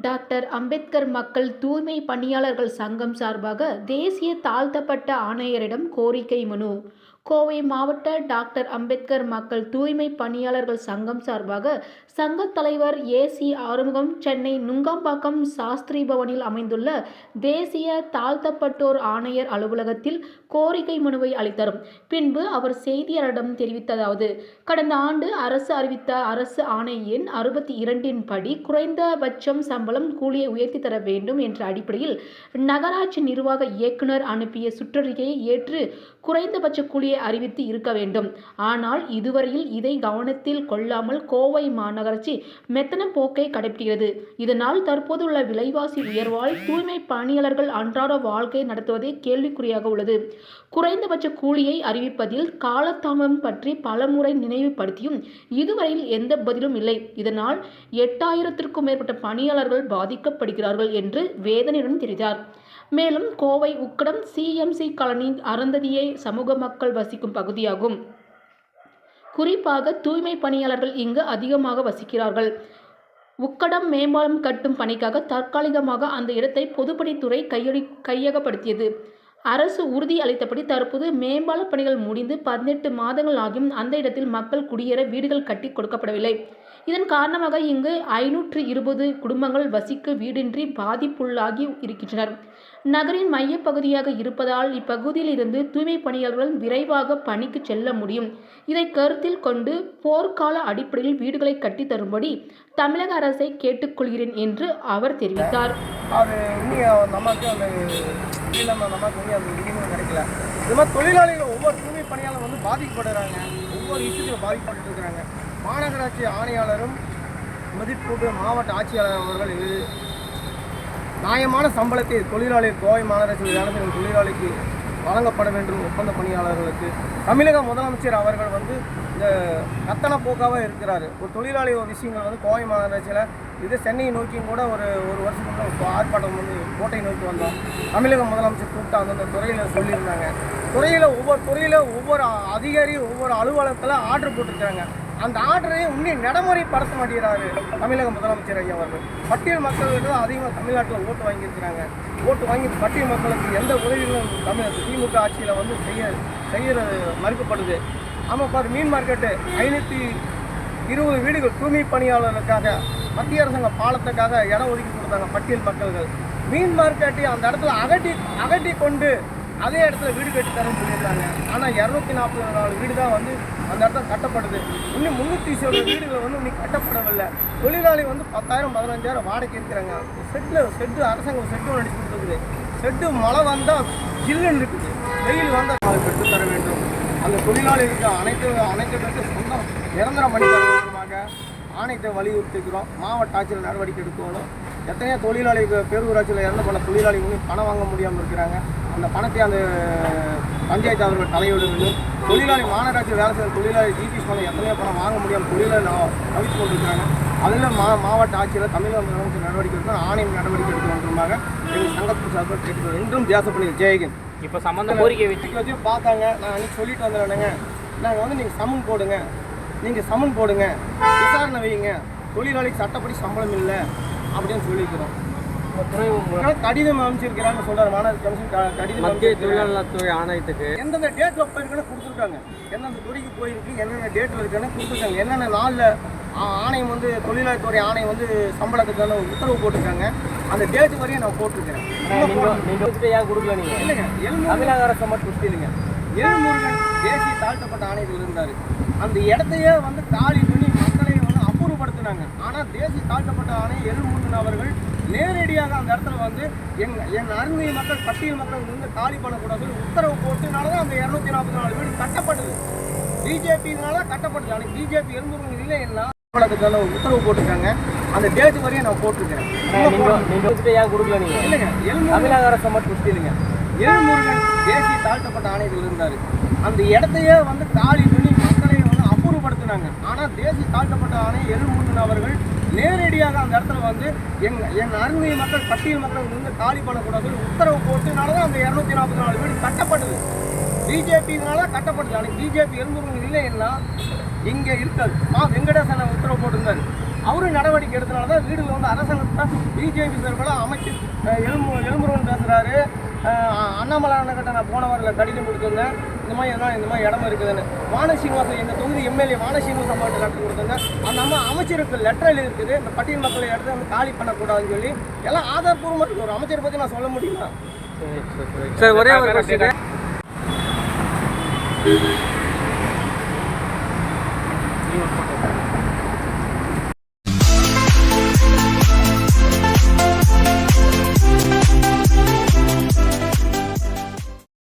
Doctor Ambedkar மக்கள் தூய்மை பணியாளர்கள் சங்கம் சார்பாக தேசிய தாழ்த்தப்பட்ட ஆணையரிடம் கோரிக்கை மனு. கோவை மாவட்ட டாக்டர் அம்பேத்கர் மக்கள் தூய்மை பணியாளர்கள் சங்கம் சார்பாக சங்கத் தலைவர் ஏசி ஆறுமுகம் சென்னை நுங்கம்பாக்கம் சாஸ்திரி பவனில் அமைந்துள்ள தேசிய தாழ்த்தப்பட்டோர் ஆணையர் அலுவலகத்தில் கோரிக்கை மனுவை அளித்தார் பின்பு அவர் செய்தியாளரிடம் தெரிவித்ததாவது கடந்த ஆண்டு அரசு அறிவித்த அரசு ஆணை எண் அறுபத்தி இரண்டின் படி குறைந்தபட்சம் சம்பளம் கூலியை உயர்த்தி தர வேண்டும் என்ற அடிப்படையில் நகராட்சி நிர்வாக இயக்குனர் அனுப்பிய சுற்றறிக்கையை ஏற்று குறைந்தபட்ச கூலியை அறிவித்து இருக்க வேண்டும். ஆனால் இதுவரையில் இதை கவனத்தில் கொள்ளாமல் கோவை மாநகராட்சி மெத்தன போக்கை கடைபிடிக்கிறது இதனால் தற்போதுள்ள விலைவாசி உயர்வால் தூய்மை பணியாளர்கள் அன்றாட வாழ்க்கை நடத்துவதே கேள்விக்குறியாக உள்ளது. குறைந்தபட்ச கூலியை அறிவிப்பதில் காலதாமதம் பற்றி பலமுறை நினைவுபடுத்தியும் இதுவரையில் எந்த பதிலும் இல்லை. இதனால் எட்டாயிரத்திற்கும் மேற்பட்ட பணியாளர்கள் பாதிக்கப்படுகிறார்கள் என்று வேதனையுடன் தெரிவித்தார். மேலும் கோவை உக்கடம் சிஎம்சி காலனி அருந்ததியை சமூக மக்கள் வசிக்கும் பகுதியாகும். குறிப்பாக தூய்மை பணியாளர்கள் இங்கு அதிகமாக வசிக்கிறார்கள். உக்கடம் மேம்பாலம் கட்டும் பணிக்காக தற்காலிகமாக அந்த இடத்தை பொதுப்பணித்துறை கையடி கையகப்படுத்தியது. அரசு உறுதி அளித்தபடி தற்போது மேம்பால பணிகள் முடிந்து பதினெட்டு மாதங்கள் ஆகியும் அந்த இடத்தில் மக்கள் குடியேற வீடுகள் கட்டி கொடுக்கப்படவில்லை. இதன் காரணமாக இங்கு ஐநூற்று இருபது குடும்பங்கள் வசிக்க வீடின்றி பாதிப்புள்ளாகி இருக்கின்றனர். நகரின் மையப்பகுதியாக இருப்பதால் இப்பகுதியில் இருந்து தூய்மை பணியாளர்கள் விரைவாக பணிக்கு செல்ல முடியும். இதை கருத்தில் கொண்டு போர்க்கால அடிப்படையில் வீடுகளை கட்டி தரும்படி தமிழக அரசை கேட்டுக்கொள்கிறேன் என்று அவர் தெரிவித்தார். அது இன்னும் நமக்கு நம்ம நமக்கு வந்து அந்த விழிப்புணர்வு கிடைக்கல. இது மாதிரி தொழிலாளிகள் ஒவ்வொரு தூய்மை பணியாளர் வந்து பாதிக்கப்படுறாங்க. ஒவ்வொரு விஷயத்தையும் பாதிக்கப்பட்டு இருக்கிறாங்க. மாநகராட்சி ஆணையாளரும் மதிப்பூட்டு மாவட்ட ஆட்சியாளர் அவர்கள் இது நியாயமான சம்பளத்தை தொழிலாளி கோவை மாநகராட்சி வேலை தொழிலாளிக்கு வழங்கப்பட வேண்டும் ஒப்பந்த பணியாளர்களுக்கு. தமிழக முதலமைச்சர் அவர்கள் வந்து இந்த கத்தன போக்காக இருக்கிறார். ஒரு தொழிலாளி ஒரு விஷயங்கள் வந்து கோவை மாநகராட்சியில் இது சென்னையை நோக்கியும் கூட ஒரு ஒரு வருஷத்துக்கு ஆர்ப்பாட்டம் வந்து கோட்டை நோக்கி வந்தோம். தமிழக முதலமைச்சர் கூப்பிட்டு அந்தந்த துறையில் சொல்லியிருந்தாங்க. துறையில் ஒவ்வொரு துறையில் ஒவ்வொரு அதிகாரி ஒவ்வொரு அலுவலகத்தில் ஆர்டர் போட்டிருக்கிறாங்க. அந்த ஆர்டரை உண்மை நடைமுறைப்படுத்த மாட்டேங்கிறாரு தமிழக முதலமைச்சர் ஐயா அவர்கள். பட்டியல் மக்களுக்கு தான் அதிகமாக தமிழ்நாட்டில் ஓட்டு வாங்கியிருக்கிறாங்க. ஓட்டு வாங்கி பட்டியல் மக்களுக்கு எந்த உதவிகளும் தமிழ் திமுக ஆட்சியில் வந்து செய்ய செய்யறது மறுக்கப்படுது. ஆமாம் பாரு மீன் மார்க்கெட்டு. ஐநூற்றி இருபது வீடுகள் தூய்மை பணியாளர்களுக்காக மத்திய அரசாங்க பாலத்துக்காக இடம் ஒதுக்கி கொடுத்தாங்க பட்டியல் மக்கள்கள். மீன் மார்க்கெட்டை அந்த இடத்துல அகட்டி அகட்டி கொண்டு அதே இடத்துல வீடு கட்டி தரேன்னு சொல்லியிருக்காங்க. ஆனால் இரநூத்தி நாற்பது நாலு வீடு தான் வந்து அந்த இடத்துல கட்டப்படுது. இன்னும் முந்நூற்றி இருபது வீடுகள் வந்து இன்னும் கட்டப்படவில்லை. தொழிலாளி வந்து பத்தாயிரம் பதினஞ்சாயிரம் வாடகை இருக்கிறாங்க. செட்டில் செட்டு அரசாங்கம் செட்டு ஒன்று அடிச்சு கொடுத்துருக்குது செட்டு மழை வந்தால் ஜில்லுன்னு இருக்குது. வெயில் வந்தால் அதை பெற்று தர வேண்டும். அந்த தொழிலாளிகளுக்கு அனைத்து அனைத்து சொந்தம் நிரந்தரம் பண்ணி தர வேண்டுமாக ஆணையத்தை வலியுறுத்திக்கிறோம். மாவட்ட ஆட்சியில் நடவடிக்கை எடுக்கணும். எத்தனையோ தொழிலாளிகள் பேரூராட்சியில் இறந்து போன தொழிலாளிகளும் பணம் வாங்க முடியாமல் இருக்கிறாங்க. அந்த பணத்தை அந்த பஞ்சாயத்து அவர்கள் தலையிட வேண்டும். தொழிலாளி மாநகராட்சி வேலை செய்கிற தொழிலாளி ஜிபிஎஸ் பணம் எத்தனையோ பணம் வாங்க முடியாமல் தொழிலாளி தவித்து கொண்டிருக்கிறாங்க. அதில் மா மாவட்ட ஆட்சியில் தமிழக முதலமைச்சர் நடவடிக்கை எடுக்கணும் ஆணையம் நடவடிக்கை எடுக்க வேண்டுமாக எங்கள் சங்கத்தின் சார்பில் கேட்டுக்கிறோம் இன்றும் தேசப்பணி. ஜெயகன் இப்போ சம்மந்த கோரிக்கை வச்சு பார்த்தாங்க. நான் அன்றைக்கி சொல்லிட்டு வந்துடுறேங்க நாங்கள் வந்து நீங்கள் சமன் போடுங்க. நீங்கள் சமன் போடுங்க. விசாரணை வைங்க. தொழிலாளிக்கு சட்டப்படி சம்பளம் இல்லை. அப்படின்னு சொல்லிக்கிறோம். ஆனால் கடிதம் அமைச்சிருக்கிறாங்க சொல்கிறார் மாநகர கமிஷன் கடிதம் மத்திய. தொழிலாளத்துறை ஆணையத்துக்கு. எந்தெந்த டேட்டில் போயிருக்குன்னு கொடுத்துருக்காங்க. எந்தெந்த துறைக்கு போயிருக்கு என்னென்ன டேட்டில் இருக்குன்னு கொடுத்துருக்காங்க. என்னென்ன நாளில் ஆணையம் வந்து தொழிலாளத்துறை ஆணையம் வந்து சம்பளத்துக்கான உத்தரவு போட்டிருக்காங்க. அந்த டேட் வரையும் நான் போட்டிருக்கேன் நீங்கள் ஏன் கொடுக்கல நீங்கள் இல்லைங்க எழுநூறு தமிழக அரசை மட்டும் குஸ்தி இல்லைங்க எழுமுருகன் தேசிய தாழ்த்தப்பட்ட ஆணையத்தில் இருந்தார். அந்த இடத்தையே வந்து காலி பண்ணி மக்களை வந்து அப்புறப்படுத்தினாங்க. ஆனால் தேசிய தாழ்த்தப்பட்ட ஆணையம் எழுமுருகன் அவர்கள் நேரடியாக அந்த இடத்துல வந்து எங் என் அருமை மக்கள் பட்டியல் மக்கள் வந்து காலி பண்ணக்கூடாது உத்தரவு போட்டுனால தான் அந்த இரநூத்தி நாற்பத்தி நாலு வீடு கட்டப்பட்டது. பிஜேபினால கட்டப்பட்டது. ஆனால் பிஜேபி எழுமுருகன் இல்லைன்னா சம்பளத்துக்கான உத்தரவு போட்டிருக்காங்க. அந்த டேட் வரையும் நான் போட்டிருக்கேன் ஏன் கொடுக்கல நீங்கள் இல்லைங்க தமிழக அரசை மட்டும் குஸ்தி இல்லைங்க எழுமுருகன் தேசிய தாழ்த்தப்பட்ட ஆணையத்தில் இருந்தார். அந்த இடத்தையே வந்து காலி நடத்தினாங்க ஆனால் தேசிய தாழ்த்தப்பட்ட ஆணையம் எழுமுருகன் அவர்கள் நேரடியாக அந்த இடத்துல வந்து எங் என் அருமை மக்கள் பட்டியல் மக்கள் வந்து காலி பண்ணக்கூடாது உத்தரவு போட்டுனால தான் அந்த இரநூத்தி நாற்பத்தி நாலு வீடு கட்டப்பட்டது. பிஜேபினால கட்டப்பட்டது. ஆனால் பிஜேபி எழுமுருகன் இல்லைன்னா இங்கே இருக்காது மா வெங்கடேசன் உத்தரவு போட்டிருந்தார். அவரும் நடவடிக்கை எடுத்தனால தான் வீடுகள் வந்து அரசாங்கத்தை பிஜேபி சார்பில் அமைச்சு எழும்பு எலும்பு பேசுகிறாரு அண்ணாமலை அண்ணக்கிட்ட நான் போன வாரில் கடிதம் கொடுத்துருந்தேன். இந்த மாதிரி எதனா இந்த மாதிரி இடம் இருக்குதுன்னு. வான சீனிவாசன் எங்கள் தொகுதி எம்எல்ஏ வான சீனிவாசன் பாட்டு லெட்டர் கொடுத்துருந்தேன். அந்த அம்மா அமைச்சருக்கு லெட்டர் எழுதிருக்குது இந்த பட்டியல் மக்களை இடத்த வந்து காலி பண்ணக்கூடாதுன்னு சொல்லி. எல்லாம் ஆதாரப்பூர்வமாக ஒரு அமைச்சரை பற்றி நான் சொல்ல முடியுமா? சரி ஒரே ஒரு கொஸ்டின்